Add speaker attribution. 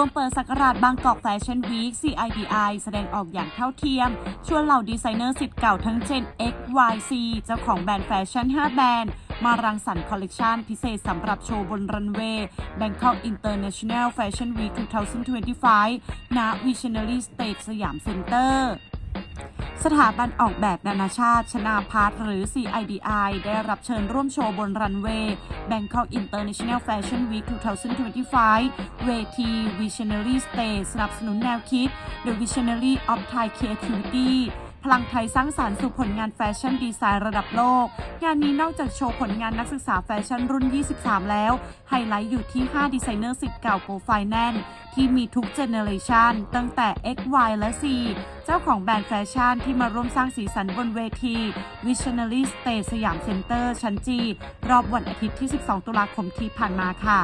Speaker 1: วมเปิดสักราชบางกอกแฟชั่นวีค CIDI แสดงออกอย่างเท่าเทียม ชวนเหล่าดีไซเนอร์สิทธิ์เก่าทั้ง Gen X Y C เจ้าของแบรนด์แฟชั่น 5 แบรนด์ มารังสรรค์คอลเลกชันพิเศษสำหรับโชว์บนรันเวย์ Bangkok International Fashion Week 2025 ณ Visionary Stage สยามเซ็นเตอร์ สถาบันออกแบบนานาชาติ ชนาพาร์ทหรือ CIDI ได้รับเชิญร่วมโชว์บนรันเวย์ Bangkok International Fashion Week 2025 เวที Visionary Stage สนับสนุนแนวคิด The Visionary of Thai Creativity พลังไทยสร้างสารรค์สู่ผลงานแฟชั่นดีไซน์ระดับโลก งานนี้นอกจากโชว์ผลงานนักศึกษาแฟชั่นรุ่น 23 แล้ว ไฮไลท์อยู่ที่ 5 ดีไซเนอร์สิทธิ์เก่าโปรไฟล์แน่น ที่มีทุกเจเนอเรชันตั้งแต่ X Y และ C เจ้าของแบรนด์แฟชั่นที่มาร่วมสร้างสีสันบนเวที Visionary Stage สยามเซ็นเตอร์ชั้นจีรอบวันอาทิตย์ที่ 12 ตุลาคมที่ผ่านมาค่ะ